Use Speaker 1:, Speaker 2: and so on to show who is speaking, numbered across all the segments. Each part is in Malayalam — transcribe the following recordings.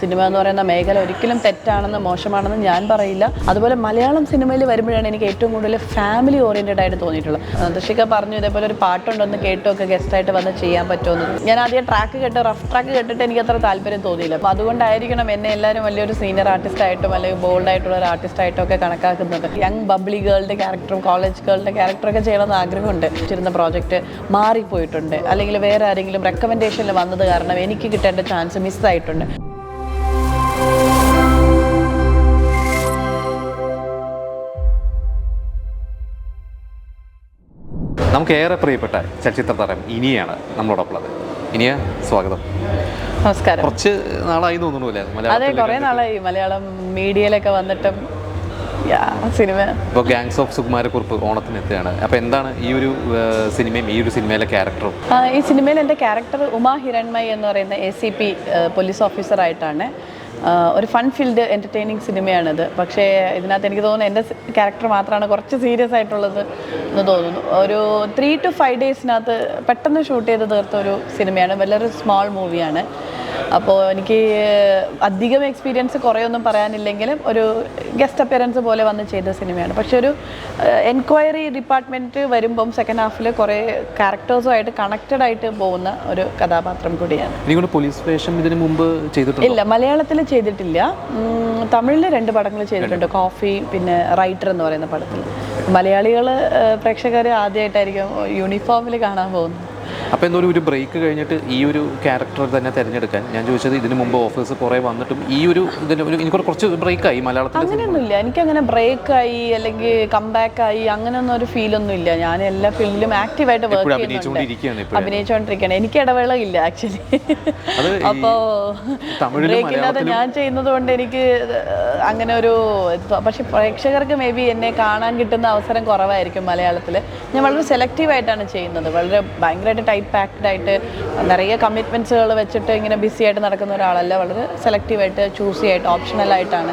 Speaker 1: സിനിമ എന്ന് പറയുന്ന മേഖല ഒരിക്കലും തെറ്റാണെന്ന് മോശമാണെന്ന് ഞാൻ പറയില്ല. അതുപോലെ മലയാളം സിനിമയിൽ വരുമ്പോഴാണ് എനിക്ക് ഏറ്റവും കൂടുതൽ ഫാമിലി ഓറിയന്റഡ് ആയിട്ട് തോന്നിയിട്ടുള്ളത്. ദർശിക പറഞ്ഞു ഇതേപോലെ ഒരു പാട്ടുണ്ടെന്ന് കേട്ടൊക്കെ ഗസ്റ്റായിട്ട് വന്ന് ചെയ്യാൻ പറ്റുമെന്ന്. ഞാൻ ആദ്യം ട്രാക്ക് കേട്ട് റഫ് ട്രാക്ക് കേട്ടിട്ട് എനിക്ക് അത്ര താല്പര്യം തോന്നിയില്ല. അപ്പോൾ അതുകൊണ്ടായിരിക്കണം എന്നെ എല്ലാവരും വലിയൊരു സീനിയർ ആർട്ടിസ്റ്റ് ആയിട്ടും അല്ലെങ്കിൽ ബോൾഡ് ആയിട്ടുള്ള ഒരു ആർട്ടിസ്റ്റ് ഒക്കെ കണക്കാക്കുന്നത്. യങ് ബബ്ലി ഗേളുടെ ക്യാരക്ടറും കോളേജ് ഗേളുടെ ക്യാരക്ടറൊക്കെ ചെയ്യണമെന്ന് ആഗ്രഹമുണ്ട്. ചിരുന്ന പ്രോജക്റ്റ് മാറിപ്പോയിട്ടുണ്ട്. അല്ലെങ്കിൽ വേറെ ആരെങ്കിലും റെക്കമെൻഡേഷനിൽ വന്നത് കാരണം എനിക്ക് കിട്ടേണ്ട ചാൻസ് മിസ്സായിട്ടുണ്ട്
Speaker 2: നമുക്ക് ഏറെ പ്രിയപ്പെട്ട ചലച്ചിത്ര താരം ഇനിയാണ് നമ്മളോടൊപ്പുള്ളത് ഇനിയ സ്വാഗതം.
Speaker 1: നമസ്കാരം.
Speaker 2: കുറച്ച് നാളായി തോന്നുന്നു അല്ലേ?
Speaker 1: അതെ കുറേ നാളായി. മലയാളം മീഡിയയിലൊക്കെ വന്നിട്ടും സിനിമ.
Speaker 2: ഇപ്പോൾ ഗാങ്സ് ഓഫ് സുകുമാരക്കുറിപ്പ് ഓണത്തിന് എത്തുകയാണ്. അപ്പോൾ എന്താണ് ഈ ഒരു സിനിമയും ഈ ഒരു സിനിമയിലെ ക്യാരക്ടറും
Speaker 1: ഈ സിനിമയിൽ എന്റെ ക്യാരക്ടർ ഉമാ ഹിരൺമയ് എന്ന് പറയുന്ന എ സി പി പോലീസ് ഓഫീസറായിട്ടാണ് ഒരു ഫൺ ഫീൽഡ് എന്റർടൈനിങ് സിനിമയാണിത് പക്ഷേ ഇതിനകത്ത് എനിക്ക് തോന്നുന്നു എന്റെ ക്യാരക്ടർ മാത്രമാണ് കുറച്ച് സീരിയസ് ആയിട്ടുള്ളത് എന്ന് തോന്നുന്നു. ഒരു ത്രീ ടു ഫൈവ് ഡേയ്സിനകത്ത് പെട്ടെന്ന് ഷൂട്ട് ചെയ്ത് തീർത്ത ഒരു സിനിമയാണ് വലിയൊരു സ്മോൾ മൂവിയാണ് അപ്പോൾ എനിക്ക് അധികം എക്സ്പീരിയൻസ് കുറേയൊന്നും പറയാനില്ലെങ്കിലും ഒരു ഗസ്റ്റ് അപ്പിയറൻസ് പോലെ വന്ന് ചെയ്ത സിനിമയാണ്. പക്ഷെ ഒരു എൻക്വയറി ഡിപ്പാർട്ട്മെന്റ് വരുമ്പം സെക്കൻഡ് ഹാഫിൽ കുറേ ക്യാരക്ടേഴ്സുമായിട്ട് കണക്റ്റഡ് ആയിട്ട് പോകുന്ന ഒരു കഥാപാത്രം കൂടിയാണ്.
Speaker 2: പോലീസ് സ്റ്റേഷൻ ഇതിന് മുമ്പ്
Speaker 1: ഇല്ല മലയാളത്തിൽ ചെയ്തിട്ടില്ല. തമിഴിൽ രണ്ട് പടങ്ങൾ ചെയ്തിട്ടുണ്ട്. കോഫി പിന്നെ റൈറ്റർ എന്ന് പറയുന്ന പടത്തിൽ മലയാളികൾ പ്രേക്ഷകർ ആദ്യമായിട്ടായിരിക്കും യൂണിഫോമിൽ കാണാൻ പോകുന്നത്.
Speaker 2: അപ്പോൾ എന്തോ ഒരു ബ്രേക്ക് കഴിഞ്ഞിട്ട് ഈ ഒരു ക്യാരക്ടർ തന്നെ തിരഞ്ഞെടുക്കാൻ ഞാൻ ചോദിച്ചത് ഇതിന് മുമ്പ് ഓഫീസ് കുറേ വന്നിട്ടും ഈ ഒരു ഇതിന് ഒരു എനിക്ക് കുറച്ച് ബ്രേക്കായി മലയാളത്തിൽ
Speaker 1: അങ്ങനെയൊന്നുമില്ല. എനിക്കങ്ങനെ ബ്രേക്കായി അല്ലെങ്കിൽ കംബാക്ക് ആയി അങ്ങനെയൊന്നും ഒരു ഫീലൊന്നും ഇല്ല. ഞാൻ എല്ലാ ഫീൽഡിലും ആക്റ്റീവായിട്ട് വർക്ക് ചെയ്യുന്നുണ്ട്.
Speaker 2: അഭിനയിച്ചുകൊണ്ടിരിക്കുകയാണ്
Speaker 1: എനിക്ക് ഇടവേള ഇല്ല ആക്ച്വലി അപ്പോൾ ബ്രേക്കില്ലാതെ ഞാൻ ചെയ്യുന്നത് കൊണ്ട് എനിക്ക് അങ്ങനെ ഒരു പക്ഷെ പ്രേക്ഷകർക്ക് മേ ബി എന്നെ കാണാൻ കിട്ടുന്ന അവസരം കുറവായിരിക്കും മലയാളത്തിൽ ഞാൻ വളരെ സെലക്റ്റീവായിട്ടാണ് ചെയ്യുന്നത്. വളരെ ഭയങ്കരമായിട്ട് ടൈറ്റ് പാക്ഡ് ആയിട്ട് നിറയെ കമ്മിറ്റ്മെന്റ്സുകൾ വെച്ചിട്ട് ഇങ്ങനെ ബിസി ആയിട്ട് നടക്കുന്ന ഒരാളല്ല. വളരെ സെലക്റ്റീവായിട്ട് ചൂസ് ചെയ്യായിട്ട് ഓപ്ഷണലായിട്ടാണ്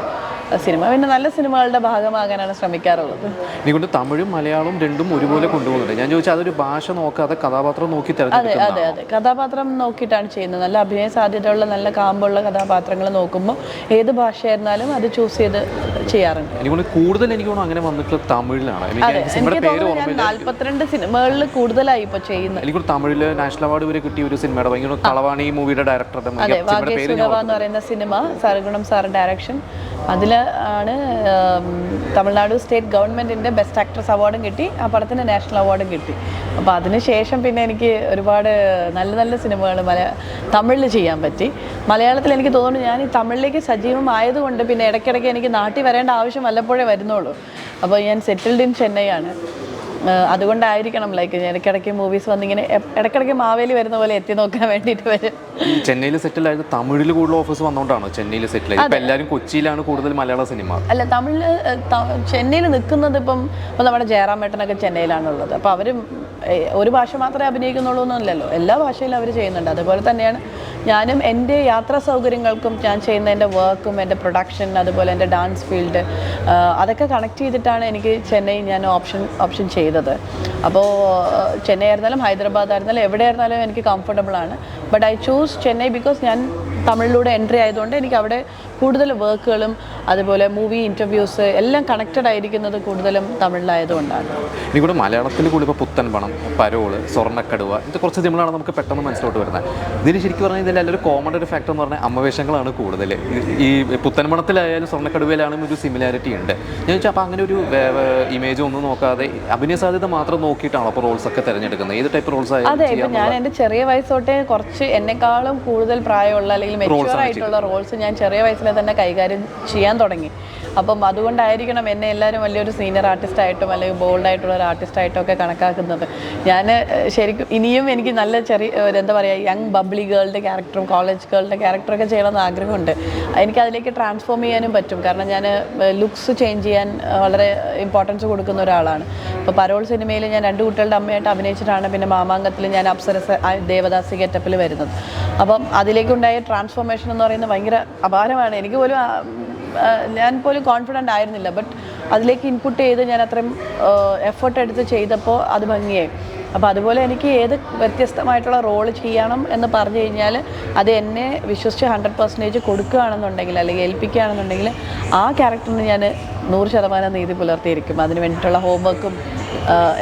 Speaker 1: സിനിമ പിന്നെ നല്ല സിനിമകളുടെ ഭാഗമാകാനാണ് ശ്രമിക്കാറുള്ളത്.
Speaker 2: എനിക്കൊണ്ട് തമിഴും മലയാളവും രണ്ടും ഒരുപോലെ കൊണ്ടുപോകുന്നുണ്ട്. ഞാൻ ചോദിച്ചാൽ അതൊരു ഭാഷ നോക്കാതെ കഥാപാത്രം നോക്കി
Speaker 1: അതെ അതെ അതെ. കഥാപാത്രം നോക്കിയിട്ടാണ് ചെയ്യുന്നത്. നല്ല അഭിനയ സാധ്യതയുള്ള നല്ല കാമ്പുള്ള കഥാപാത്രങ്ങൾ നോക്കുമ്പോൾ ഏത് ഭാഷയായിരുന്നാലും അത് ചൂസ് ചെയ്ത് ചെയ്യാറുണ്ട്.
Speaker 2: എനിക്കൊണ്ട് കൂടുതൽ എനിക്ക് തോന്നുന്നു അങ്ങനെ വന്നിട്ടുള്ള തമിഴിലാണ്. എനിക്ക്
Speaker 1: തോന്നുന്നു ഞാൻ നാല്പത്തിരണ്ട് സിനിമകളിൽ കൂടുതലായി ഇപ്പൊ ചെയ്യുന്നത്.
Speaker 2: എനിക്ക് തമിഴിൽ നാഷണൽ അവാർഡ് വരെ കിട്ടിയ ഒരു സിനിമയുടെ ഭയങ്കര കളവാണി മൂവിയുടെ ഡയറക്ടറുടെ
Speaker 1: അതെ എന്ന് പറയുന്ന സിനിമ സർഗുണം സാർ ഡയറക്ഷൻ അതിൽ ആണ് തമിഴ്നാട് സ്റ്റേറ്റ് ഗവൺമെന്റിന്റെ ബെസ്റ്റ് ആക്ട്രസ് അവാർഡും കിട്ടി ആ പടത്തിന് നാഷണൽ അവാർഡും കിട്ടി. അപ്പോൾ അതിന് ശേഷം പിന്നെ എനിക്ക് ഒരുപാട് നല്ല നല്ല സിനിമകൾ മല തമിഴിൽ ചെയ്യാൻ പറ്റി. മലയാളത്തിൽ എനിക്ക് തോന്നുന്നു ഞാൻ ഈ തമിഴിലേക്ക് സജീവമായതുകൊണ്ട് പിന്നെ ഇടയ്ക്കിടയ്ക്ക് എനിക്ക് നാട്ടിൽ വരേണ്ട ആവശ്യം വല്ലപ്പോഴേ വരുന്നുള്ളൂ. അപ്പോൾ ഞാൻ സെറ്റിൽഡ് ഇൻ ചെന്നൈയാണ് അതുകൊണ്ടായിരിക്കണം ലൈക്ക് ഇടയ്ക്കിടയ്ക്ക് മൂവീസ് വന്നിങ്ങനെ ഇടയ്ക്കിടയ്ക്ക് മാവേലി വരുന്ന പോലെ എത്തി നോക്കാൻ വേണ്ടിയിട്ട് വരും.
Speaker 2: ചെന്നൈയിൽ സെറ്റിൽ ആയത് തമിഴിൽ കൂടുതൽ ഓഫീസ് വന്നുകൊണ്ടാണോ ചെന്നൈയിൽ സെറ്റിൽ ഇപ്പൊ എല്ലാവരും കൊച്ചിയിലാണ് കൂടുതൽ മലയാള സിനിമ
Speaker 1: അല്ല തമിഴിൽ ചെന്നൈയിൽ നിൽക്കുന്നത് ഇപ്പം ഇപ്പം നമ്മുടെ ജയറാമേട്ടനൊക്കെ ചെന്നൈയിലാണുള്ളത്. അപ്പോൾ അവർ ഒരു ഭാഷ മാത്രമേ അഭിനയിക്കുന്നുള്ളൂ എന്നല്ലല്ലോ. എല്ലാ ഭാഷയിലും അവർ ചെയ്യുന്നുണ്ട്. അതുപോലെ തന്നെയാണ് ഞാനും എന്റെ യാത്രാ സൗകര്യങ്ങൾക്കും ഞാൻ ചെയ്യുന്ന എന്റെ വർക്കും എന്റെ പ്രൊഡക്ഷൻ അതുപോലെ എന്റെ ഡാൻസ് ഫീൽഡ് അതൊക്കെ കണക്ട് ചെയ്തിട്ടാണ് എനിക്ക് ചെന്നൈ ഞാൻ ഓപ്ഷൻ ഓപ്ഷൻ ചെയ്തത്. അപ്പോൾ ചെന്നൈ ആയിരുന്നാലും ഹൈദരാബാദ് ആയിരുന്നാലും എവിടെ ആയിരുന്നാലും എനിക്ക് കംഫർട്ടബിൾ ആണ്. But I choose Chennai because ഞാൻ തമിഴിലൂടെ എൻട്രി ആയതുകൊണ്ട് എനിക്ക് അവിടെ കൂടുതൽ വർക്കുകളും അതുപോലെ മൂവി ഇന്റർവ്യൂസ് എല്ലാം കണക്റ്റഡ് ആയിരിക്കുന്നത് കൂടുതലും തമിഴിലായതുകൊണ്ടാണ്.
Speaker 2: എനിക്കൂടെ മലയാളത്തിൽ കൂടി ഇപ്പോൾ പുത്തൻ പണം പരോൾ സ്വർണക്കടുവ ഇത് കുറച്ച് സിനിമകളാണ് നമുക്ക് പെട്ടെന്ന് മനസ്സിലോട്ട് വരുന്നത്. ഇതിന് ശരിക്കും പറഞ്ഞാൽ ഇതിന്റെ എല്ലാവരും കോമൺ ഒരു ഫാക്ടർ എന്ന് പറഞ്ഞാൽ അമ്മവേഷങ്ങളാണ് കൂടുതൽ. ഈ പുത്തൻ പണത്തിലായാലും സ്വർണക്കടുവയിലാണെങ്കിലും ഒരു സിമിലാരിറ്റി ഉണ്ട്. ഞാൻ ചോദിച്ചാൽ അപ്പോൾ അങ്ങനെ ഒരു ഇമേജ് ഒന്നും നോക്കാതെ അഭിനയ സാധ്യത മാത്രം നോക്കിയിട്ടാണോ അപ്പോൾ റോൾസ് ഒക്കെ തിരഞ്ഞെടുക്കുന്നത്? ഏത് ടൈപ്പ് റോൾസ്
Speaker 1: അതെ ഇപ്പം ഞാൻ എന്റെ ചെറിയ വയസ്സോട്ടെ കുറച്ച് എന്നെക്കാളും കൂടുതൽ പ്രായമുള്ള അല്ലെങ്കിൽ മെച്യൂർ ആയിട്ടുള്ള റോൾസ് ഞാൻ ചെറിയ വയസ്സിൽ തന്നെ കൈകാര്യം ചെയ്യാൻ തുടങ്ങി. അപ്പം അതുകൊണ്ടായിരിക്കണം എന്നെ എല്ലാവരും വലിയൊരു സീനിയർ ആർട്ടിസ്റ്റായിട്ടും അല്ലെങ്കിൽ ബോൾഡ് ആയിട്ടുള്ള ഒരു ആർട്ടിസ്റ്റ് ആയിട്ടും ഒക്കെ കണക്കാക്കുന്നത്. ഞാൻ ശരിക്കും ഇനിയും എനിക്ക് നല്ല ചെറിയ എന്താ പറയുക യങ് ബബ്ലി ഗേളുടെ ക്യാരക്ടറും കോളേജ് ഗേളുടെ ക്യാരക്ടറൊക്കെ ചെയ്യണമെന്ന് ആഗ്രഹമുണ്ട്. എനിക്ക് അതിലേക്ക് ട്രാൻസ്ഫോം ചെയ്യാനും പറ്റും. കാരണം ഞാൻ ലുക്സ് ചേഞ്ച് ചെയ്യാൻ വളരെ ഇമ്പോർട്ടൻസ് കൊടുക്കുന്ന ഒരാളാണ്. ഇപ്പോൾ പരോൾ സിനിമയിൽ ഞാൻ രണ്ട് കുട്ടികളുടെ അമ്മയായിട്ട് അഭിനയിച്ചിട്ടാണ് പിന്നെ മാമാങ്കത്തിൽ ഞാൻ അപ്സരസ് ദേവദാസി ഗെറ്റപ്പിൽ വരുന്നത്. അപ്പം അതിലേക്കുണ്ടായ ട്രാൻസ്ഫോർമേഷൻ എന്ന് പറയുന്നത് ഭയങ്കര അപാരമാണ്. എനിക്ക് പോലും ഞാൻ പോലും കോൺഫിഡന്റ് ആയിരുന്നില്ല. ബട്ട് അതിലേക്ക് ഇൻപുട്ട് ചെയ്ത് ഞാൻ അത്രയും എഫേർട്ട് എടുത്ത് ചെയ്തപ്പോൾ അത് ഭംഗിയായി. അപ്പോൾ അതുപോലെ എനിക്ക് ഏത് വ്യത്യസ്തമായിട്ടുള്ള റോൾ ചെയ്യണം എന്ന് പറഞ്ഞു കഴിഞ്ഞാൽ അത് എന്നെ വിശ്വസിച്ച് ഹൺഡ്രഡ് പെർസെന്റേജ് കൊടുക്കുകയാണെന്നുണ്ടെങ്കിൽ അല്ലെങ്കിൽ ഏൽപ്പിക്കുകയാണെന്നുണ്ടെങ്കിൽ ആ ക്യാരക്ടറിന് ഞാൻ നൂറ് ശതമാനം നീതി പുലർത്തിയിരിക്കും. അതിന് വേണ്ടിയിട്ടുള്ള ഹോംവർക്കും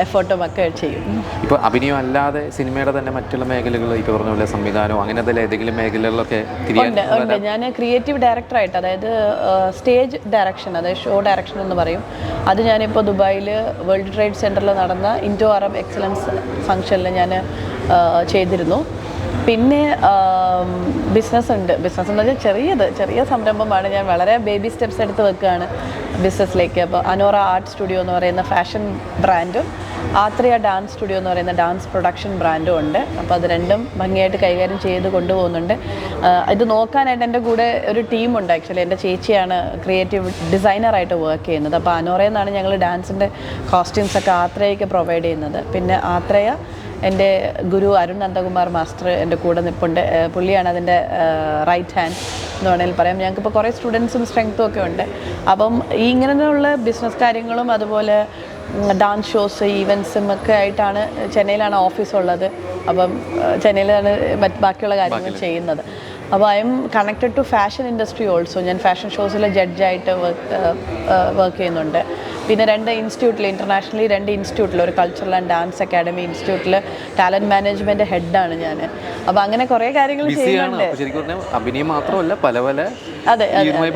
Speaker 1: എഫേർട്ടും ഒക്കെ ചെയ്യും
Speaker 2: ഇപ്പോൾ അഭിനയം അല്ലാതെ സിനിമയുടെ തന്നെ മറ്റുള്ള മേഖലകൾ ഇപ്പോൾ പറഞ്ഞ പോലെ സംവിധാനവും അങ്ങനത്തെ ഏതെങ്കിലും മേഖലകളിലൊക്കെ
Speaker 1: ഉണ്ട് ഞാൻ ക്രിയേറ്റീവ് ഡയറക്ടറായിട്ട് അതായത് സ്റ്റേജ് ഡയറക്ഷൻ അതായത് ഷോ ഡയറക്ഷൻ എന്ന് പറയും. അത് ഞാനിപ്പോൾ ദുബായിൽ വേൾഡ് ട്രേഡ് സെന്ററിൽ നടന്ന ഇൻഡോ അറബ് എക്സലൻസ് ഫംഗ്ഷനിൽ ഞാൻ ചെയ്തിരുന്നു. പിന്നെ ബിസിനസ് ഉണ്ട്. ബിസിനസ് എന്ന് വെച്ചാൽ ചെറിയത്. ചെറിയ സംരംഭമാണ്. ഞാൻ വളരെ ബേബി സ്റ്റെപ്സ് എടുത്ത് വെക്കുകയാണ് ബിസിനസ്സിലേക്ക് അപ്പോൾ അനോറ ആർട്ട് സ്റ്റുഡിയോ എന്ന് പറയുന്ന ഫാഷൻ ബ്രാൻഡും ആത്രിയ ഡാൻസ് സ്റ്റുഡിയോ എന്ന് പറയുന്ന ഡാൻസ് പ്രൊഡക്ഷൻ ബ്രാൻഡും ഉണ്ട്. അപ്പോൾ അത് രണ്ടും ഭംഗിയായിട്ട് കൈകാര്യം ചെയ്ത് കൊണ്ടുപോകുന്നുണ്ട്. ഇത് നോക്കാനായിട്ട് എന്റെ കൂടെ ഒരു ടീമുണ്ട് ആക്ച്വലി എന്റെ ചേച്ചിയാണ് ക്രിയേറ്റീവ് ഡിസൈനറായിട്ട് വർക്ക് ചെയ്യുന്നത്. അപ്പോൾ അനോറയിൽ നിന്നാണ് ഞങ്ങൾ ഡാൻസിന്റെ കോസ്റ്റ്യൂംസ് ഒക്കെ ആത്രയ്ക്ക് പ്രൊവൈഡ് ചെയ്യുന്നത്. പിന്നെ ആത്രയ എന്റെ ഗുരു അരുൺ നന്ദകുമാർ മാസ്റ്റർ എന്റെ കൂടെ നിൽപ്പുണ്ട് പുള്ളിയാണ് അതിന്റെ റൈറ്റ് ഹാൻഡ് എന്ന് വേണമെങ്കിൽ പറയാം. ഞങ്ങൾക്കിപ്പോൾ കുറേ സ്റ്റുഡൻസും സ്ട്രെങ്ത്തും ഒക്കെ ഉണ്ട്. അപ്പം ഈ ഇങ്ങനെയുള്ള ബിസിനസ് കാര്യങ്ങളും അതുപോലെ ഡാൻസ് ഷോസ് ഈവൻസും ഒക്കെ ആയിട്ടാണ് ചെന്നൈയിലാണ് ഓഫീസ് ഉള്ളത്. അപ്പം ചെന്നൈയിലാണ് മറ്റ് ബാക്കിയുള്ള കാര്യങ്ങൾ ചെയ്യുന്നത്. അപ്പോൾ I'm connected to fashion industry also ഞാൻ ഫാഷൻ ഷോസിലെ ജഡ്ജായിട്ട് വർക്ക് വർക്ക് ചെയ്യുന്നുണ്ട്. പിന്നെ രണ്ട് ഇൻസ്റ്റിറ്റ്യൂട്ടിൽ ഇന്റർനാഷണലി രണ്ട് ഇൻസ്റ്റിറ്റ്യൂട്ടിൽ ഒരു കൾച്ചറൽ ആൻഡ് ഡാൻസ് അക്കാഡമി ഇൻസ്റ്റിറ്റ്യൂട്ടിൽ ടാലന്റ് മാനേജ്മെന്റ് ഹെഡാണ് ഞാൻ അപ്പോൾ അങ്ങനെ കുറേ കാര്യങ്ങൾ ചെയ്യുന്നുണ്ട്.
Speaker 2: അഭിനയം മാത്രമല്ല പല പല
Speaker 1: അതെ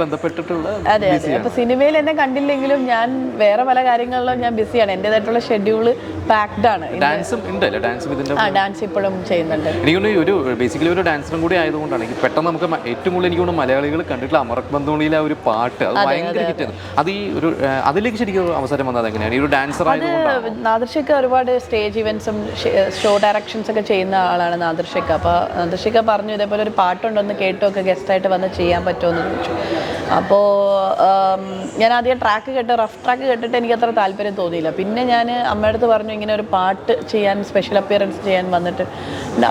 Speaker 2: ബന്ധപ്പെട്ടിട്ടുള്ള
Speaker 1: അതെ അതെ. അപ്പോൾ സിനിമയിൽ എന്നെ കണ്ടില്ലെങ്കിലും ഞാൻ വേറെ പല കാര്യങ്ങളിലും ഞാൻ ബിസിയാണ് എന്റെതായിട്ടുള്ള ഷെഡ്യൂൾ പാക്ഡ് ആണ്.
Speaker 2: ഡാൻസും ഉണ്ടല്ലോ. ഡാൻസും ഇതിന്റെ
Speaker 1: ആ ഡാൻസ് ഇപ്പോഴും ചെയ്യുന്നുണ്ട്.
Speaker 2: എനിക്ക് തോന്നുന്നു ഒരു ബേസിക്കലി ഒരു ഡാൻസറും കൂടി ആയതുകൊണ്ടാണ്. എനിക്ക് പെട്ടെന്ന് നമുക്ക് ഏറ്റവും കൂടുതൽ എനിക്ക് തോന്നുന്നു മലയാളികൾ കണ്ടിട്ടുള്ള അമറക് ബന്ധോണിയിലെ ആ ഒരു പാട്ട്. അത് ഭയങ്കര ഹിറ്റാണ് അത്. ഈ ഒരു അതിലേക്ക് ശരിക്കും ഒരു അവസരം വന്നത് എങ്ങനെയാണ്? ഈ ഒരു ഡാൻസർ
Speaker 1: നാദർഷിക്ക ഒരുപാട് സ്റ്റേജ് ഇവൻസും ഷോ ഡയറക്ഷൻസ് ഒക്കെ ചെയ്യുന്ന ആളാണ് നാദർഷയ്ക്ക് അപ്പോൾ നാദർഷയ്ക്ക് പറഞ്ഞു ഇതേപോലെ ഒരു പാട്ടുണ്ടൊന്ന് കേട്ടൊക്കെ ഗസ്റ്റായിട്ട് വന്ന് ചെയ്യാൻ പറ്റുമെന്ന് ചോദിച്ചു. അപ്പോൾ ഞാൻ ആദ്യം ട്രാക്ക് കേട്ട് റഫ് ട്രാക്ക് കേട്ടിട്ട് എനിക്ക് അത്ര താല്പര്യം തോന്നിയില്ല. പിന്നെ ഞാൻ അമ്മയടുത്ത് പറഞ്ഞു ഇങ്ങനെ ഒരു പാട്ട് ചെയ്യാൻ സ്പെഷ്യൽ അപ്പിയറൻസ് ചെയ്യാൻ വന്നിട്ട്.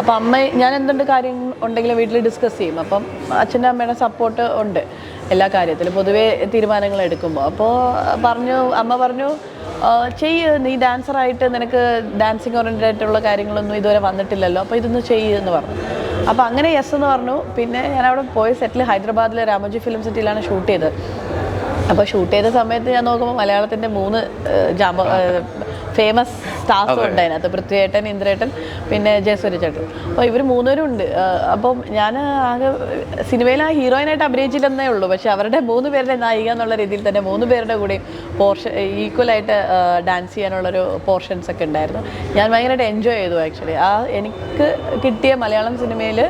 Speaker 1: അപ്പോൾ അമ്മ ഞാൻ എന്തുണ്ട് കാര്യം ഉണ്ടെങ്കിലും വീട്ടിൽ ഡിസ്കസ് ചെയ്യും. അപ്പം അച്ഛന്റെ അമ്മയുടെ സപ്പോർട്ട് ഉണ്ട്. എല്ലാ കാര്യത്തിലും പൊതുവേ തീരുമാനങ്ങൾ എടുക്കുമ്പോൾ അപ്പോൾ പറഞ്ഞു അമ്മ പറഞ്ഞു ചെയ്യ് നീ ഡാൻസറായിട്ട് നിനക്ക് ഡാൻസിങ് ഓറിയന്റഡ് ആയിട്ടുള്ള കാര്യങ്ങളൊന്നും ഇതുവരെ വന്നിട്ടില്ലല്ലോ അപ്പോൾ ഇതൊന്ന് ചെയ്യ് എന്ന് പറഞ്ഞു. അപ്പോൾ അങ്ങനെ യെസ് എന്ന് പറഞ്ഞു. പിന്നെ ഞാൻ അവിടെ പോയ സെറ്റിൽ ഹൈദരാബാദിലെ രാമോജി ഫിലിം സിറ്റിയിലാണ് ഷൂട്ട് ചെയ്തത്. അപ്പോൾ ഷൂട്ട് ചെയ്ത സമയത്ത് ഞാൻ നോക്കുമ്പോൾ മലയാളത്തിന്റെ മൂന്ന് ജാമ്പ ഫേമസ് സ്റ്റാർസ് ഉണ്ട് അതിനകത്ത്. പൃഥ്വിയേട്ടൻ ഇന്ദ്രേട്ടൻ പിന്നെ ജയസൂര്യ ചേട്ടൻ അപ്പോൾ ഇവർ മൂന്നുപേരും ഉണ്ട് അപ്പം ഞാൻ ആകെ സിനിമയിൽ ആ ഹീറോയിനായിട്ട് അഭിനയിച്ചില്ലെന്നേ ഉള്ളൂ. പക്ഷെ അവരുടെ മൂന്ന് പേരുടെ നായിക എന്നുള്ള രീതിയിൽ തന്നെ മൂന്ന് പേരുടെ കൂടി പോർഷൻ ഈക്വലായിട്ട് ഡാൻസ് ചെയ്യാനുള്ളൊരു പോർഷൻസ് ഒക്കെ ഉണ്ടായിരുന്നു. ഞാൻ ഭയങ്കരമായിട്ട് എൻജോയ് ചെയ്തു ആക്ച്വലി ആ എനിക്ക് കിട്ടിയ മലയാളം സിനിമയിൽ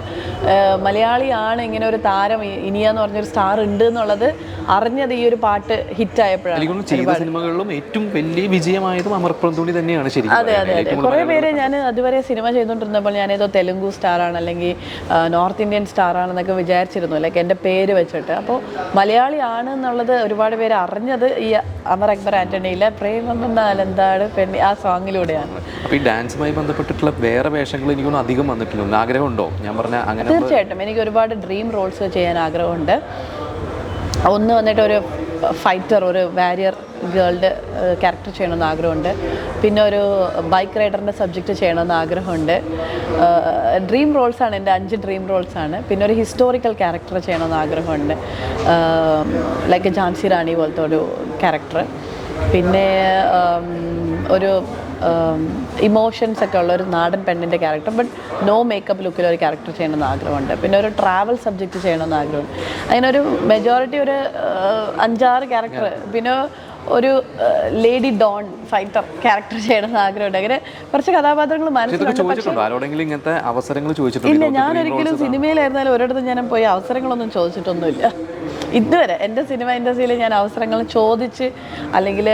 Speaker 1: മലയാളിയാണ് ഇങ്ങനെ ഒരു താരം ഇനിയെന്ന് പറഞ്ഞൊരു സ്റ്റാർ ഉണ്ട് എന്നുള്ളത് അറിഞ്ഞത് ഈ ഒരു പാട്ട് ഹിറ്റായപ്പോഴാണ്
Speaker 2: എനിക്ക് തോന്നുന്നു ചെയ്ത സിനിമകളിലും ഏറ്റവും വലിയ വിജയമായതും അമർ പ്രന്തോണി തന്നെയാണ് ശരിക്കും
Speaker 1: അതെ അതെ. അതെ. കുറേ പേര് ഞാൻ അതുവരെ സിനിമ ചെയ്തുകൊണ്ടിരുന്നപ്പോൾ ഞാൻ ഏതോ തെലുങ്കു സ്റ്റാറാണ് അല്ലെങ്കിൽ നോർത്ത് ഇന്ത്യൻ സ്റ്റാർ ആണെന്നൊക്കെ വിചാരിച്ചിരുന്നു. ലൈക്ക് എന്റെ പേര് വെച്ചിട്ട്. അപ്പോൾ ആണ് എന്നുള്ളത് ഒരുപാട് പേര് അറിഞ്ഞത് ഈ അമർ അക്ബർ ആന്റണിയിലെ പ്രേമം എന്നാൽ എന്താണ് പെണ്ണി ആ സോങ്ങിലൂടെയാണ്.
Speaker 2: അപ്പോൾ ഈ ഡാൻസുമായി ബന്ധപ്പെട്ടിട്ടുള്ള വേറെ വേഷങ്ങൾ എനിക്കൊന്നും അധികം വന്നിട്ടില്ല. ആഗ്രഹമുണ്ടോ? ഞാൻ പറഞ്ഞ അങ്ങനെ
Speaker 1: തീർച്ചയായിട്ടും. എനിക്ക് ഒരുപാട് ഡ്രീം റോൾസ് ചെയ്യാൻ ആഗ്രഹമുണ്ട്. ഒന്ന് വന്നിട്ട് ഒരു ഫൈറ്റർ ഒരു വാരിയർ ഗേളുടെ ക്യാരക്ടർ ചെയ്യണമെന്ന് ആഗ്രഹമുണ്ട്. പിന്നെ ഒരു ബൈക്ക് റൈഡറിന്റെ സബ്ജക്റ്റ് ചെയ്യണമെന്ന് ആഗ്രഹമുണ്ട്. ഡ്രീം റോൾസാണ് എന്റെ അഞ്ച് ഡ്രീം റോൾസാണ് പിന്നെ ഒരു ഹിസ്റ്റോറിക്കൽ ക്യാരക്ടർ ചെയ്യണമെന്ന് ആഗ്രഹമുണ്ട്. ലൈക്ക് ജാൻസി റാണി പോലത്തെ ഒരു ക്യാരക്ടർ പിന്നെ ഒരു ഇമോഷൻസ് ഒക്കെ ഉള്ള ഒരു നാടൻ പെണ്ണിന്റെ ക്യാരക്ടർ ബട്ട് നോ മേക്കപ്പ് ലുക്കിൽ ഒരു ക്യാരക്ടർ ചെയ്യണമെന്ന് ആഗ്രഹമുണ്ട്. പിന്നെ ഒരു ട്രാവൽ സബ്ജക്റ്റ് ചെയ്യണമെന്ന് ആഗ്രഹമുണ്ട്. അങ്ങനെ ഒരു മെജോറിറ്റി ഒരു അഞ്ചാറ് ക്യാരക്ടർ പിന്നെ ഒരു ലേഡി ഡോൺ ഫൈറ്റർ ക്യാരക്ടർ ചെയ്യണമെന്ന് ആഗ്രഹമുണ്ട്. അങ്ങനെ കുറച്ച് കഥാപാത്രങ്ങൾ മനസ്സിലുണ്ട്.
Speaker 2: ഇങ്ങനത്തെ അവസരങ്ങൾ
Speaker 1: ഇല്ല ഞാൻ ഒരിക്കലും സിനിമയിലായിരുന്നാലും ഒരിടത്തും ഞാൻ പോയി അവസരങ്ങളൊന്നും ചോദിച്ചിട്ടൊന്നുമില്ല. ഇതുവരെ എന്റെ സിനിമ ഇൻഡസ്ട്രിയിൽ ഞാൻ അവസരങ്ങൾ ചോദിച്ച് അല്ലെങ്കിൽ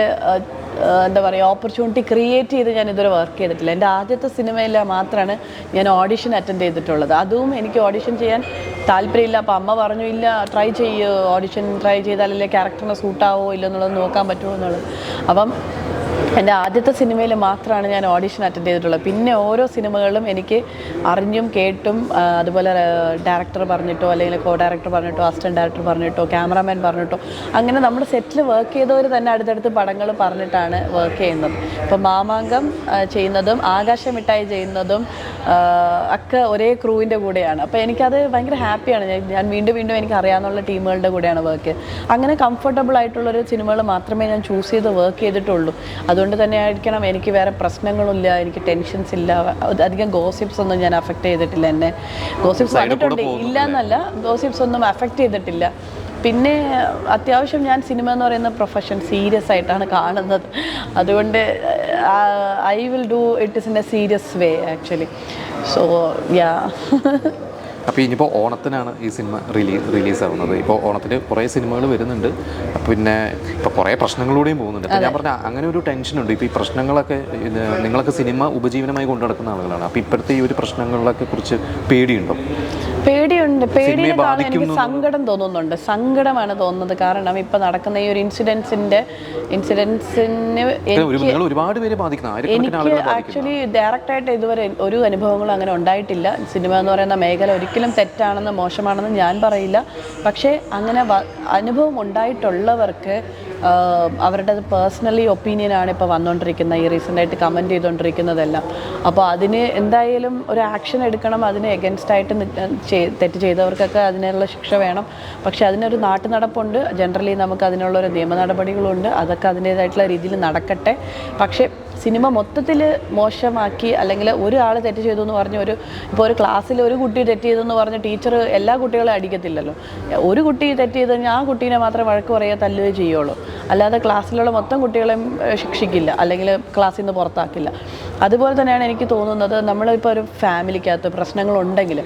Speaker 1: എന്താ പറയുക ഓപ്പർച്യൂണിറ്റി ക്രിയേറ്റ് ചെയ്ത് ഞാൻ ഇതുവരെ വർക്ക് ചെയ്തിട്ടില്ല. എന്റെ ആദ്യത്തെ സിനിമയിൽ മാത്രമാണ് ഞാൻ ഓഡിഷൻ അറ്റൻഡ് ചെയ്തിട്ടുള്ളത്. അതും എനിക്ക് ഓഡിഷൻ ചെയ്യാൻ താല്പര്യമില്ല. അപ്പോൾ അമ്മ പറഞ്ഞു ഇല്ല ട്രൈ ചെയ്യുമോ ഓഡിഷൻ ട്രൈ ചെയ്താലല്ലേ ക്യാരക്ടറിനെ സൂട്ടാവോ ഇല്ലെന്നുള്ളത് നോക്കാൻ പറ്റുമോ എന്നുള്ളത്. അപ്പം എന്റെ ആദ്യത്തെ സിനിമയിൽ മാത്രമാണ് ഞാൻ ഓഡിഷൻ അറ്റൻഡ് ചെയ്തിട്ടുള്ളത്. പിന്നെ ഓരോ സിനിമകളിലും എനിക്ക് അറിഞ്ഞും കേട്ടും അതുപോലെ ഡയറക്ടർ പറഞ്ഞിട്ടോ അല്ലെങ്കിൽ കോ ഡയറക്ടർ പറഞ്ഞിട്ടോ അസിസ്റ്റന്റ് ഡയറക്ടർ പറഞ്ഞിട്ടോ ക്യാമറാമാൻ പറഞ്ഞിട്ടോ അങ്ങനെ നമ്മൾ സെറ്റിൽ വർക്ക് ചെയ്തവർ തന്നെ അടുത്തടുത്ത് പടങ്ങൾ പറഞ്ഞിട്ടാണ് വർക്ക് ചെയ്യുന്നത്. ഇപ്പോൾ മാമാങ്കം ചെയ്യുന്നതും ആകാശമിട്ടായി ചെയ്യുന്നതും ഒക്കെ ഒരേ ക്രൂവിന്റെ കൂടെയാണ്. അപ്പോൾ എനിക്കത് ഭയങ്കര ഹാപ്പിയാണ് ഞാൻ വീണ്ടും വീണ്ടും എനിക്ക് അറിയാവുന്ന ടീമുകളുടെ കൂടെയാണ് വർക്ക് അങ്ങനെ കംഫർട്ടബിൾ ആയിട്ടുള്ളൊരു സിനിമകൾ മാത്രമേ ഞാൻ ചൂസ് ചെയ്ത് വർക്ക് ചെയ്തിട്ടുള്ളൂ. അതുകൊണ്ട് തന്നെ ആയിരിക്കണം. എനിക്ക് വേറെ പ്രശ്നങ്ങളില്ല. എനിക്ക് ടെൻഷൻസ് ഇല്ല. അധികം ഗോസിപ്സ് ഒന്നും ഞാൻ അഫക്റ്റ് ചെയ്തിട്ടില്ല എന്നെ. ഗോസിപ്സ് വന്നിട്ടുണ്ട്. ഇല്ല എന്നല്ല ഗോസിപ്സ് ഒന്നും അഫക്റ്റ് ചെയ്തിട്ടില്ല. പിന്നെ അത്യാവശ്യം ഞാൻ സിനിമ എന്ന് പറയുന്ന പ്രൊഫഷൻ സീരിയസ് ആയിട്ടാണ് കാണുന്നത്. അതുകൊണ്ട് I will do it is in a serious way actually so yeah
Speaker 2: അപ്പോൾ ഇനിയിപ്പോൾ ഓണത്തിനാണ് ഈ സിനിമ റിലീസ് റിലീസാവുന്നത്. ഇപ്പോൾ ഓണത്തിന് കുറേ സിനിമകൾ വരുന്നുണ്ട്. പിന്നെ ഇപ്പോൾ കുറേ പ്രശ്നങ്ങളിലൂടെയും പോകുന്നുണ്ട്. അപ്പോൾ ഞാൻ പറഞ്ഞ അങ്ങനെ ഒരു ടെൻഷനുണ്ട്. ഇപ്പോൾ ഈ പ്രശ്നങ്ങളൊക്കെ നിങ്ങളൊക്കെ സിനിമ ഉപജീവനമായി കൊണ്ടു നടക്കുന്ന ആളുകളാണ്. അപ്പോൾ ഇപ്പോഴത്തെ ഈ ഒരു പ്രശ്നങ്ങളിലൊക്കെ കുറിച്ച് പേടിയുണ്ടോ?
Speaker 1: പേടിയുണ്ട്. പേടിയെ കാണാൻ എനിക്ക് സങ്കടം തോന്നുന്നുണ്ട്. സങ്കടമാണ് തോന്നുന്നത്. കാരണം ഇപ്പൊ നടക്കുന്ന ഈ ഒരു ഇൻസിഡൻസിന്റെ ഇൻസിഡൻസിന്
Speaker 2: ഒരു ഒരുപാട് പേര്
Speaker 1: എനിക്ക് ആക്ച്വലി ഡയറക്റ്റ് ആയിട്ട് ഇതുവരെ ഒരു അനുഭവങ്ങളും അങ്ങനെ ഉണ്ടായിട്ടില്ല. സിനിമ എന്ന് പറയുന്ന മേഖല ഒരിക്കലും തെറ്റാണെന്ന് മോശമാണെന്ന് ഞാൻ പറയില്ല. പക്ഷേ അങ്ങനെ അനുഭവം ഉണ്ടായിട്ടുള്ളവർക്ക് അവരുടെ പേഴ്സണലി ഒപ്പീനിയനാണ് ഇപ്പോൾ വന്നുകൊണ്ടിരിക്കുന്ന ഈ റീസെന്റായിട്ട് കമന്റ് ചെയ്തുകൊണ്ടിരിക്കുന്നതെല്ലാം അപ്പോൾ അതിന് എന്തായാലും ഒരു ആക്ഷൻ എടുക്കണം അതിന് എഗൻസ്റ്റ് ആയിട്ട് തെറ്റ് ചെയ്തവർക്കൊക്കെ അതിനുള്ള ശിക്ഷ വേണം. പക്ഷേ അതിനൊരു നാട്ടു നടപ്പുണ്ട് ജനറലി നമുക്ക് അതിനുള്ള ഒരു നിയമ നടപടികളുണ്ട്. അതൊക്കെ അതിന്റേതായിട്ടുള്ള രീതിയിൽ നടക്കട്ടെ. പക്ഷേ സിനിമ മൊത്തത്തിൽ മോശമാക്കി അല്ലെങ്കിൽ ഒരാൾ തെറ്റ് ചെയ്തു എന്ന് പറഞ്ഞ് ഒരു ഇപ്പോൾ ഒരു ക്ലാസ്സിൽ ഒരു കുട്ടി തെറ്റ് ചെയ്തെന്ന് പറഞ്ഞ് ടീച്ചർ എല്ലാ കുട്ടികളെ അടിക്കത്തില്ലല്ലോ. ഒരു കുട്ടി തെറ്റ് ചെയ്ത് കഴിഞ്ഞാൽ ആ കുട്ടീനെ മാത്രം വഴക്ക് പറയുക തല്ലുകയോ ചെയ്യുള്ളൂ. അല്ലാതെ ക്ലാസ്സിലുള്ള മൊത്തം കുട്ടികളെയും ശിക്ഷിക്കില്ല. അല്ലെങ്കിൽ ക്ലാസ്സിൽ നിന്ന് പുറത്താക്കില്ല. അതുപോലെ തന്നെയാണ് എനിക്ക് തോന്നുന്നത് നമ്മളിപ്പോൾ ഒരു ഫാമിലിക്കകത്ത് പ്രശ്നങ്ങളുണ്ടെങ്കിൽ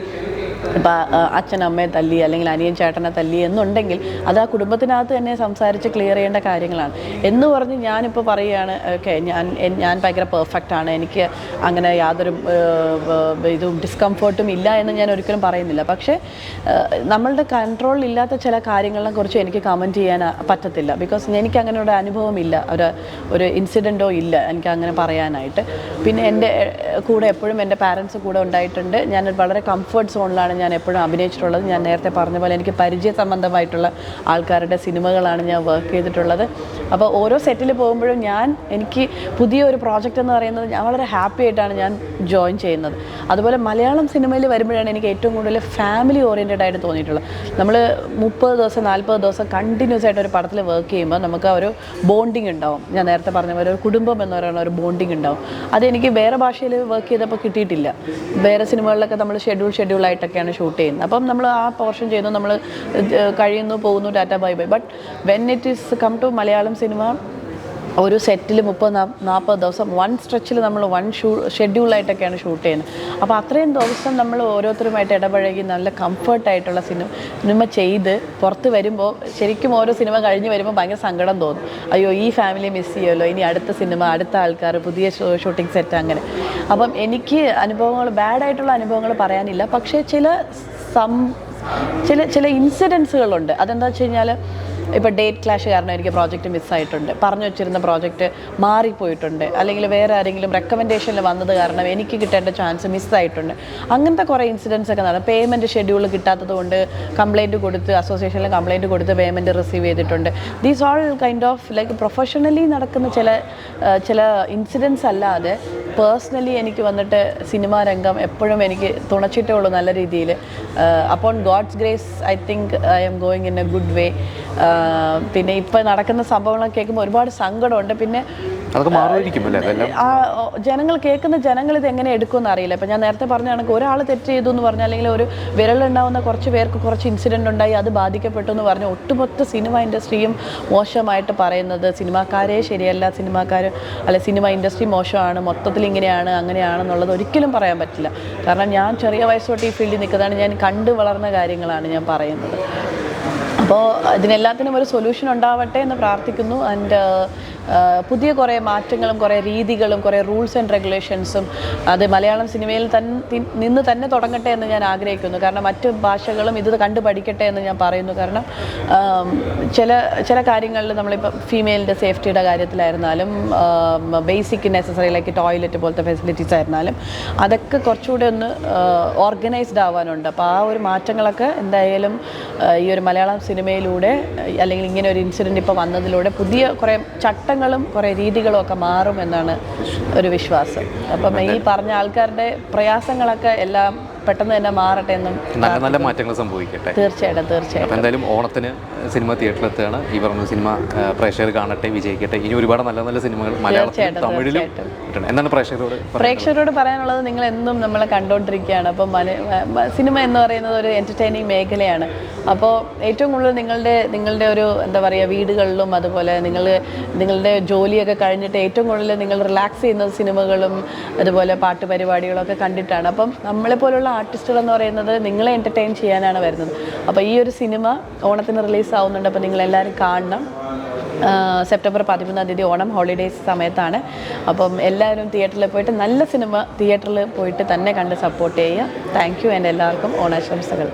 Speaker 1: ഇപ്പം അച്ഛൻ അമ്മയെ തല്ലി അല്ലെങ്കിൽ അനിയൻ ചേട്ടനെ തല്ലി എന്നുണ്ടെങ്കിൽ അത് ആ കുടുംബത്തിനകത്ത് തന്നെ സംസാരിച്ച് ക്ലിയർ ചെയ്യേണ്ട കാര്യങ്ങളാണ്. എന്ന് പറഞ്ഞ് ഞാനിപ്പോൾ പറയുകയാണ് ഓക്കെ ഞാൻ ഞാൻ ഭയങ്കര പെർഫെക്റ്റ് ആണ്. എനിക്ക് അങ്ങനെ യാതൊരു ഇതും ഡിസ്കംഫർട്ടും ഇല്ല എന്ന് ഞാൻ ഒരിക്കലും പറയുന്നില്ല. പക്ഷേ നമ്മളുടെ കൺട്രോൾ ഇല്ലാത്ത ചില കാര്യങ്ങളെ കുറിച്ച് എനിക്ക് കമന്റ് ചെയ്യാൻ പറ്റത്തില്ല. ബിക്കോസ് എനിക്ക് അങ്ങനെ ഒരു അനുഭവം ഇല്ല. ഒരു ഒരു ഇൻസിഡന്റോ ഇല്ല എനിക്ക് അങ്ങനെ പറയാനായിട്ട്. പിന്നെ എന്റെ കൂടെ എപ്പോഴും എന്റെ പാരൻസ് കൂടെ ഉണ്ടായിട്ടുണ്ട്. ഞാൻ വളരെ കംഫർട്ട് സോണിലാണ് ഞാൻ എപ്പോഴും അഭിനയിച്ചിട്ടുള്ളത്. ഞാൻ നേരത്തെ പറഞ്ഞ പോലെ എനിക്ക് പരിചയ സംബന്ധമായിട്ടുള്ള ആൾക്കാരുടെ സിനിമകളാണ് ഞാൻ വർക്ക് ചെയ്തിട്ടുള്ളത്. അപ്പോൾ ഓരോ സെറ്റിൽ പോകുമ്പോഴും ഞാൻ എനിക്ക് പുതിയ ഒരു പ്രോജക്റ്റ് എന്ന് പറയുന്നത് ഞാൻ വളരെ ഹാപ്പി ആയിട്ടാണ് ഞാൻ ജോയിൻ ചെയ്യുന്നത്. അതുപോലെ മലയാളം സിനിമയിൽ വരുമ്പോഴാണ് എനിക്ക് ഏറ്റവും കൂടുതൽ ഫാമിലി ഓറിയന്റഡ് ആയിട്ട് തോന്നിയിട്ടുള്ളത്. നമ്മൾ മുപ്പത് ദിവസം നാൽപ്പത് ദിവസം കണ്ടിന്യൂസ് ആയിട്ട് ഒരു പടത്തിൽ വർക്ക് ചെയ്യുമ്പോൾ നമുക്ക് ഒരു ബോണ്ടിങ് ഉണ്ടാവും. ഞാൻ നേരത്തെ പറഞ്ഞ പോലെ ഒരു കുടുംബം എന്ന് പറയുന്ന ഒരു ബോണ്ടിങ് ഉണ്ടാവും. അതെനിക്ക് വേറെ ഭാഷയിൽ വർക്ക് ചെയ്തപ്പോൾ കിട്ടിയിട്ടില്ല. വേറെ സിനിമകളിലൊക്കെ നമ്മൾ ഷെഡ്യൂൾ ഷെഡ്യൂൾ ആയിട്ടൊക്കെയാണ് ഷൂട്ട് ചെയ്യുന്നത്. അപ്പം നമ്മൾ ആ പോർഷൻ ചെയ്യുന്നു നമ്മൾ കഴിയുന്നു പോകുന്നു tata bye bye. But when it is come to Malayalam cinema ഒരു സെറ്റിൽ മുപ്പത് നാൽപ്പത് ദിവസം വൺ സ്ട്രെച്ചിൽ നമ്മൾ വൺ ഷൂ ഷെഡ്യൂളായിട്ടൊക്കെയാണ് ഷൂട്ട് ചെയ്യുന്നത്. അപ്പോൾ അത്രയും ദിവസം നമ്മൾ ഓരോരുത്തരുമായിട്ട് ഇടപഴകി നല്ല കംഫർട്ടായിട്ടുള്ള സിനിമ സിനിമ ചെയ്ത് പുറത്ത് വരുമ്പോൾ ശരിക്കും ഓരോ സിനിമ കഴിഞ്ഞ് വരുമ്പോൾ ഭയങ്കര സങ്കടം തോന്നും. അയ്യോ ഈ ഫാമിലി മിസ് ചെയ്യുമല്ലോ ഇനി അടുത്ത സിനിമ അടുത്ത ആൾക്കാർ പുതിയ ഷൂട്ടിംഗ് സെറ്റ് അങ്ങനെ. അപ്പം എനിക്ക് അനുഭവങ്ങൾ ബാഡായിട്ടുള്ള അനുഭവങ്ങൾ പറയാനില്ല. പക്ഷേ ചില സം ചില ചില ഇൻസിഡൻസുകളുണ്ട് അതെന്താ വെച്ച് കഴിഞ്ഞാൽ ഇപ്പോൾ ഡേറ്റ് ക്ലാഷ് കാരണം എനിക്ക് പ്രോജക്റ്റ് മിസ്സായിട്ടുണ്ട് പറഞ്ഞു വെച്ചിരുന്ന പ്രോജക്റ്റ് മാറിപ്പോയിട്ടുണ്ട്. അല്ലെങ്കിൽ വേറെ ആരെങ്കിലും റെക്കമെൻഡേഷനിൽ വന്നത് കാരണം എനിക്ക് കിട്ടേണ്ട ചാൻസ് മിസ്സായിട്ടുണ്ട് അങ്ങനത്തെ കുറേ ഇൻസിഡൻസ് ഒക്കെ നടന്നു. പേയ്മെന്റ് ഷെഡ്യൂൾ കിട്ടാത്തത് കൊണ്ട് കംപ്ലയിന്റ് കൊടുത്ത് അസോസിയേഷനിൽ കംപ്ലയിന്റ് കൊടുത്ത് പേയ്മെന്റ് റിസീവ് ചെയ്തിട്ടുണ്ട്. These all kind of like professionally നടക്കുന്ന ചില ചില ഇൻസിഡൻസ് അല്ലാതെ പേഴ്സണലി എനിക്ക് വന്നിട്ട് സിനിമാ രംഗം എപ്പോഴും എനിക്ക് തുണച്ചിട്ടേ ഉള്ളൂ നല്ല രീതിയിൽ അപ്പോൾ God's grace I think I'm going in a good way പിന്നെ ഇപ്പം നടക്കുന്ന സംഭവങ്ങളൊക്കെ കേൾക്കുമ്പോൾ ഒരുപാട് സങ്കടമുണ്ട്. പിന്നെ ആ ജനങ്ങൾ കേൾക്കുന്ന ജനങ്ങൾ ഇത് എങ്ങനെ എടുക്കുമെന്ന് അറിയില്ല. ഇപ്പം ഞാൻ നേരത്തെ പറഞ്ഞ കണക്ക് ഒരാൾ തെറ്റ് ചെയ്തു എന്ന് പറഞ്ഞാൽ അല്ലെങ്കിൽ ഒരു വിരലുണ്ടാവുന്ന കുറച്ച് പേർക്ക് കുറച്ച് ഇൻസിഡന്റ് ഉണ്ടായി അത് ബാധിക്കപ്പെട്ടു എന്ന് പറഞ്ഞ് ഒട്ടുമൊത്ത സിനിമ ഇൻഡസ്ട്രിയും മോശമായിട്ട് പറയുന്നത് സിനിമാക്കാരെ ശരിയല്ല സിനിമാക്കാർ അല്ലെ സിനിമ ഇൻഡസ്ട്രി മോശമാണ് മൊത്തത്തിൽ ഇങ്ങനെയാണ് അങ്ങനെയാണെന്നുള്ളത് ഒരിക്കലും പറയാൻ പറ്റില്ല. കാരണം ഞാൻ ചെറിയ വയസ്സ് തൊട്ട് ഈ ഫീൽഡിൽ നിൽക്കുന്നതാണ് ഞാൻ കണ്ടു വളർന്ന കാര്യങ്ങളാണ് ഞാൻ പറയുന്നത്. അപ്പോൾ ഇതിനെല്ലാത്തിനും ഒരു സൊല്യൂഷൻ ഉണ്ടാവട്ടെ എന്ന് പ്രാർത്ഥിക്കുന്നു. ആൻഡ് പുതിയ കുറേ മാറ്റങ്ങളും കുറേ രീതികളും കുറേ റൂൾസ് ആൻഡ് റെഗുലേഷൻസും അത് മലയാളം സിനിമയിൽ തൻ നിന്ന് തന്നെ തുടങ്ങട്ടെ എന്ന് ഞാൻ ആഗ്രഹിക്കുന്നു. കാരണം മറ്റ് ഭാഷകളും ഇത് കണ്ടു പഠിക്കട്ടെ എന്ന് ഞാൻ പറയുന്നു. കാരണം ചില ചില കാര്യങ്ങളിൽ നമ്മളിപ്പോൾ ഫീമെയിലിന്റെ സേഫ്റ്റിയുടെ കാര്യത്തിലായിരുന്നാലും ബേസിക് നെസസറി ലൈക്ക് ടോയ്ലറ്റ് പോലത്തെ ഫെസിലിറ്റീസ് ആയിരുന്നാലും അതൊക്കെ കുറച്ചുകൂടെ ഒന്ന് ഓർഗനൈസ്ഡ് ആവാനുണ്ട്. അപ്പോൾ ആ ഒരു മാറ്റങ്ങളൊക്കെ എന്തായാലും ഈ ഒരു മലയാളം സിനിമയിലൂടെ അല്ലെങ്കിൽ ഇങ്ങനെ ഒരു ഇൻസിഡന്റ് ഇപ്പോൾ വന്നതിലൂടെ പുതിയ കുറേ ചട്ടങ്ങളും കുറേ രീതികളും ഒക്കെ മാറും എന്നാണ് ഒരു വിശ്വാസം. അപ്പം ഈ പറഞ്ഞ ആൾക്കാരുടെ പ്രയാസങ്ങളൊക്കെ എല്ലാം പെട്ടെന്ന് തന്നെ മാറട്ടെ എന്നും
Speaker 2: നല്ല നല്ല മാറ്റങ്ങൾ സംഭവിക്കട്ടെ.
Speaker 1: തീർച്ചയായിട്ടും തീർച്ചയായിട്ടും.
Speaker 2: അപ്പോൾ എന്തായാലും ഓണത്തിന് സിനിമ തിയേറ്ററിൽ എത്തുകയാണ് ഈ പറഞ്ഞ സിനിമ പ്രേക്ഷകർ കാണട്ടെ വിജയിക്കട്ടെ. ഇനി ഒരുപാട് നല്ല നല്ല സിനിമകൾ മലയാളത്തിലും തമിഴിലും എന്താണ് പ്രേക്ഷകരോട്
Speaker 1: പ്രേക്ഷകരോട് പറയാനുള്ളത് നിങ്ങൾ എന്നും നമ്മളെ കണ്ടുകൊണ്ടിരിക്കുകയാണ് അപ്പം സിനിമ എന്ന് പറയുന്നത് ഒരു എന്റർടൈനിങ് മേഖലയാണ്. അപ്പോൾ ഏറ്റവും കൂടുതൽ നിങ്ങളുടെ നിങ്ങളുടെ ഒരു എന്താ പറയുക വീടുകളിലും അതുപോലെ നിങ്ങൾ നിങ്ങളുടെ ജോലിയൊക്കെ കഴിഞ്ഞിട്ട് ഏറ്റവും കൂടുതൽ നിങ്ങൾ റിലാക്സ് ചെയ്യുന്ന സിനിമകളും അതുപോലെ പാട്ട് പരിപാടികളൊക്കെ കണ്ടിട്ടാണ്. അപ്പം നമ്മളെപ്പോലുള്ള ആർട്ടിസ്റ്റുകൾ എന്ന് പറയുന്നത് നിങ്ങളെ എന്റർടൈൻ ചെയ്യാനാണ് വരുന്നത്. അപ്പോൾ ഈ ഒരു സിനിമ ഓണത്തിന് റിലീസ് ആവുന്നുണ്ട്. അപ്പോൾ നിങ്ങളെല്ലാവരും കാണണം. സെപ്റ്റംബർ പതിമൂന്നാം തീയതി ഓണം ഹോളിഡേയ്സ് സമയത്താണ്. അപ്പം എല്ലാവരും തിയേറ്ററിൽ പോയിട്ട് നല്ല സിനിമ തിയേറ്ററിൽ പോയിട്ട് തന്നെ കണ്ട് സപ്പോർട്ട് ചെയ്യുക. താങ്ക് യു എന്റെ എല്ലാവർക്കും ഓണാശംസകൾ.